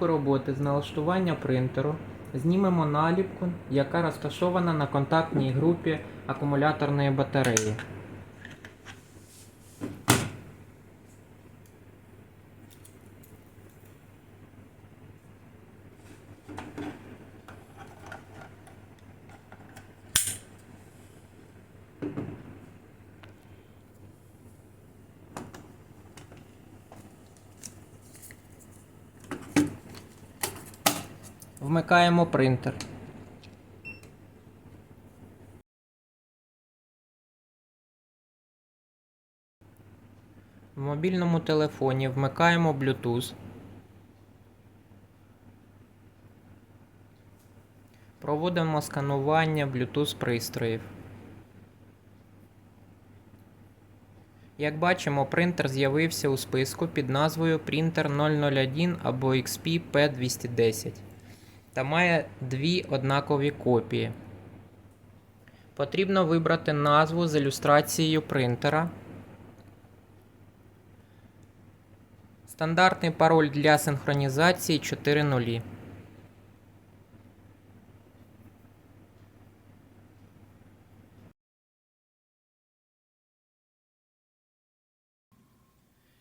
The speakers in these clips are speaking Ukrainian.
початку роботи з налаштування принтеру знімемо наліпку, яка розташована на контактній групі акумуляторної батареї. Вмикаємо принтер. В мобільному телефоні вмикаємо Bluetooth. Проводимо сканування Bluetooth пристроїв. Як бачимо, принтер з'явився у списку під назвою Printer 001 або XP P210 та має дві однакові копії. Потрібно вибрати назву з ілюстрацією принтера. Стандартний пароль для синхронізації 4.0.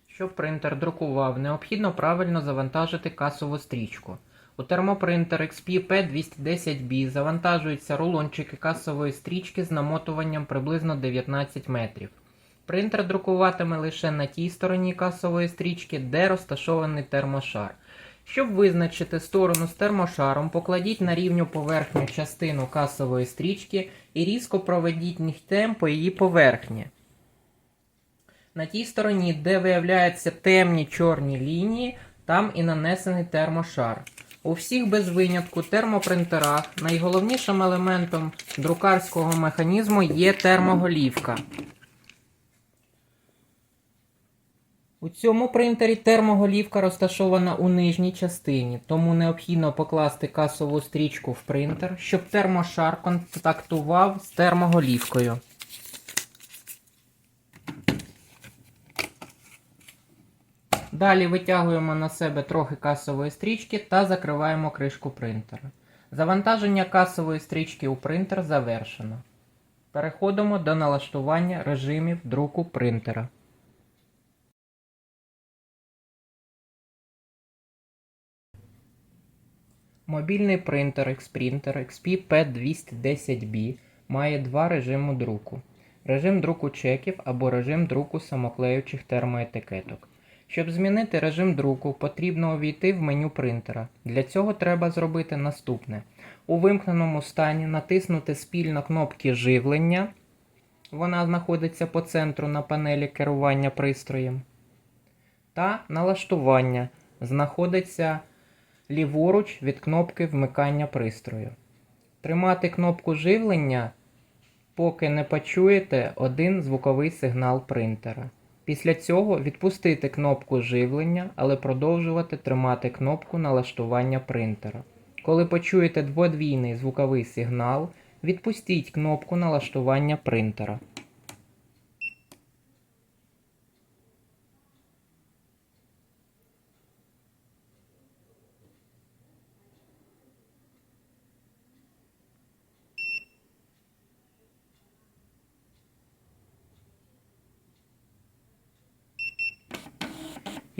Щоб принтер друкував, необхідно правильно завантажити касову стрічку. У термопринтер XP P210B завантажуються рулончики касової стрічки з намотуванням приблизно 19 метрів. Принтер друкуватиме лише на тій стороні касової стрічки, де розташований термошар. Щоб визначити сторону з термошаром, покладіть на рівню поверхню частину касової стрічки і різко проведіть нігтем по її поверхні. На тій стороні, де виявляються темні чорні лінії, там і нанесений термошар. У всіх без винятку термопринтерах найголовнішим елементом друкарського механізму є термоголівка. У цьому принтері термоголівка розташована у нижній частині, тому необхідно покласти касову стрічку в принтер, щоб термошар контактував з термоголівкою. Далі витягуємо на себе трохи касової стрічки та закриваємо кришку принтера. Завантаження касової стрічки у принтер завершено. Переходимо до налаштування режимів друку принтера. Мобільний принтер Xprinter XP P210B має два режими друку: режим друку чеків або режим друку самоклеючих термоетикеток. Щоб змінити режим друку, потрібно увійти в меню принтера. Для цього треба зробити наступне: у вимкненому стані натиснути спільно кнопки живлення. Вона знаходиться по центру на панелі керування пристроєм. Та налаштування знаходиться ліворуч від кнопки вмикання пристрою. Тримати кнопку живлення, поки не почуєте один звуковий сигнал принтера. Після цього відпустити кнопку живлення, але продовжувати тримати кнопку налаштування принтера. Коли почуєте дводвійний звуковий сигнал, відпустіть кнопку налаштування принтера.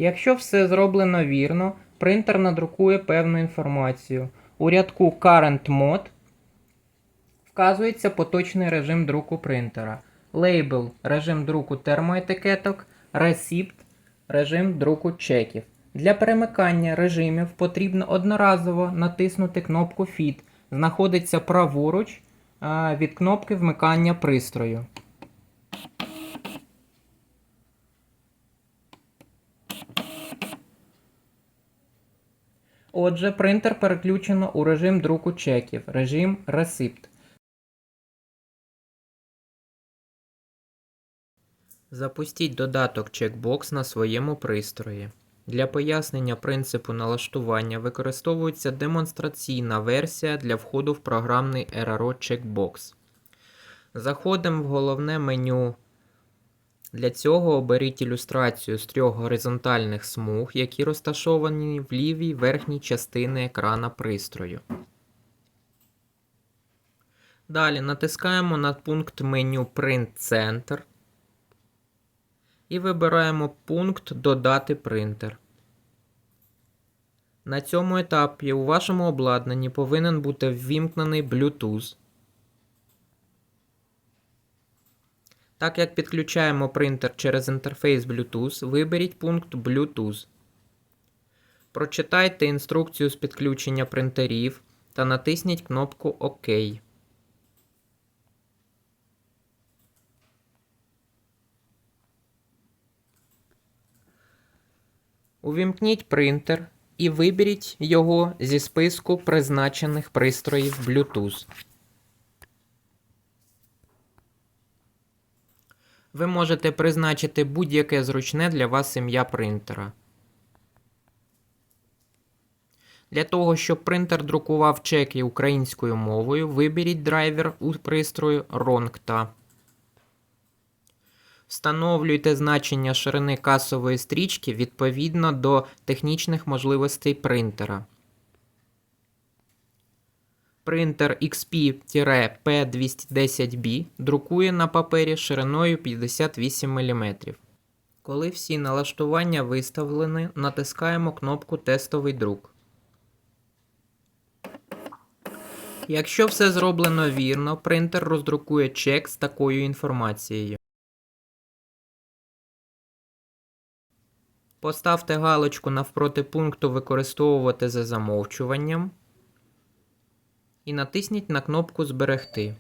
Якщо все зроблено вірно, принтер надрукує певну інформацію. У рядку Current Mode вказується поточний режим друку принтера. Лейбл режим друку термоетикеток, Receipt режим друку чеків. Для перемикання режимів потрібно одноразово натиснути кнопку Fit. Знаходиться праворуч від кнопки вмикання пристрою. Отже, принтер переключено у режим друку чеків, режим Receipt. Запустіть додаток Checkbox на своєму пристрої. Для пояснення принципу налаштування використовується демонстраційна версія для входу в програмний RRO Checkbox. Заходимо в головне меню Для цього оберіть ілюстрацію з трьох горизонтальних смуг, які розташовані в лівій верхній частині екрана пристрою. Далі натискаємо на пункт меню Print Center і вибираємо пункт Додати принтер. На цьому етапі у вашому обладнанні повинен бути ввімкнений Bluetooth. Так як підключаємо принтер через інтерфейс Bluetooth, виберіть пункт Bluetooth. Прочитайте інструкцію з підключення принтерів та натисніть кнопку ОК. Увімкніть принтер і виберіть його зі списку призначених пристроїв Bluetooth. Ви можете призначити будь-яке зручне для вас ім'я принтера. Для того, щоб принтер друкував чеки українською мовою, виберіть драйвер у пристрою RONGTA. Встановлюйте значення ширини касової стрічки відповідно до технічних можливостей принтера. Принтер XP-P210B друкує на папері шириною 58 мм. Коли всі налаштування виставлені, натискаємо кнопку Тестовий друк. Якщо все зроблено вірно, принтер роздрукує чек з такою інформацією. Поставте галочку навпроти пункту Використовувати за замовчуванням і натисніть на кнопку Зберегти.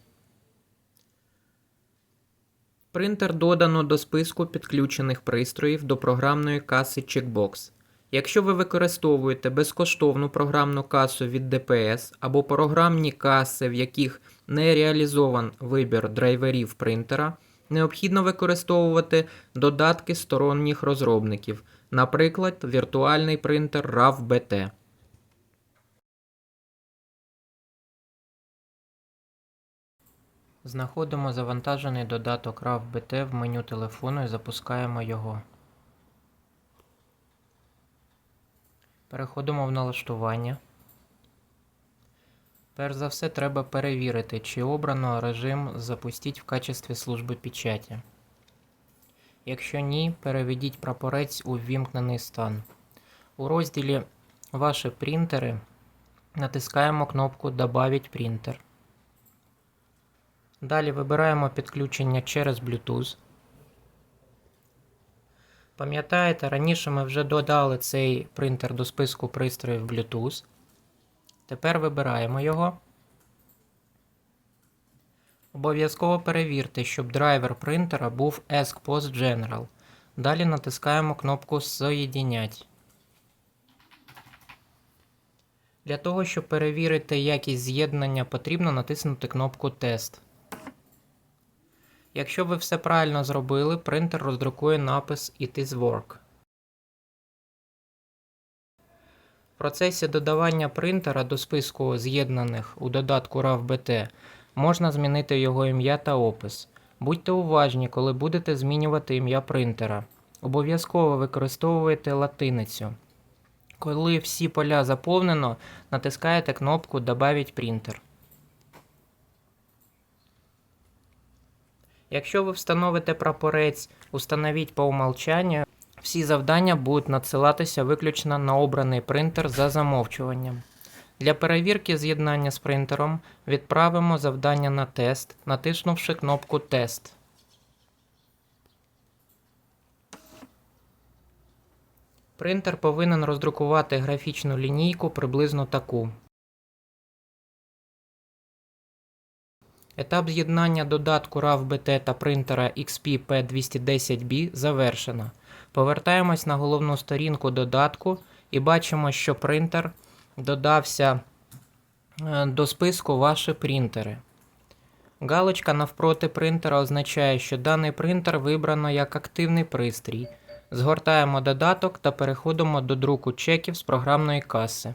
Принтер додано до списку підключених пристроїв до програмної каси Checkbox. Якщо ви використовуєте безкоштовну програмну касу від ДПС або програмні каси, в яких не реалізован вибір драйверів принтера, необхідно використовувати додатки сторонніх розробників, наприклад, віртуальний принтер RAV-BT. Знаходимо завантажений додаток RAV-BT в меню телефону і запускаємо його. Переходимо в налаштування. Перш за все, треба перевірити, чи обрано режим Запустіть в качестві служби печаті. Якщо ні, переведіть прапорець у ввімкнений стан. У розділі Ваші принтери натискаємо кнопку Добавить принтер. Далі вибираємо підключення через Bluetooth. Пам'ятаєте, раніше ми вже додали цей принтер до списку пристроїв Bluetooth. Тепер вибираємо його. Обов'язково перевірте, щоб драйвер принтера був ESC-Post General. Далі натискаємо кнопку Соєдінять. Для того, щоб перевірити якість з'єднання, потрібно натиснути кнопку Тест. Якщо ви все правильно зробили, принтер роздрукує напис It is work. В процесі додавання принтера до списку з'єднаних у додатку RAV-BT можна змінити його ім'я та опис. Будьте уважні, коли будете змінювати ім'я принтера. Обов'язково використовуйте латиницю. Коли всі поля заповнено, натискаєте кнопку Добавить принтер. Якщо ви встановите прапорець Установіть по умолчанню, всі завдання будуть надсилатися виключно на обраний принтер за замовчуванням. Для перевірки з'єднання з принтером відправимо завдання на тест, натиснувши кнопку Тест. Принтер повинен роздрукувати графічну лінійку приблизно таку. Етап з'єднання додатку RAV-BT та принтера XP P210B завершено. Повертаємось на головну сторінку додатку і бачимо, що принтер додався е, до списку Ваші принтери. Галочка навпроти принтера означає, що даний принтер вибрано як активний пристрій. Згортаємо додаток та переходимо до друку чеків з програмної каси.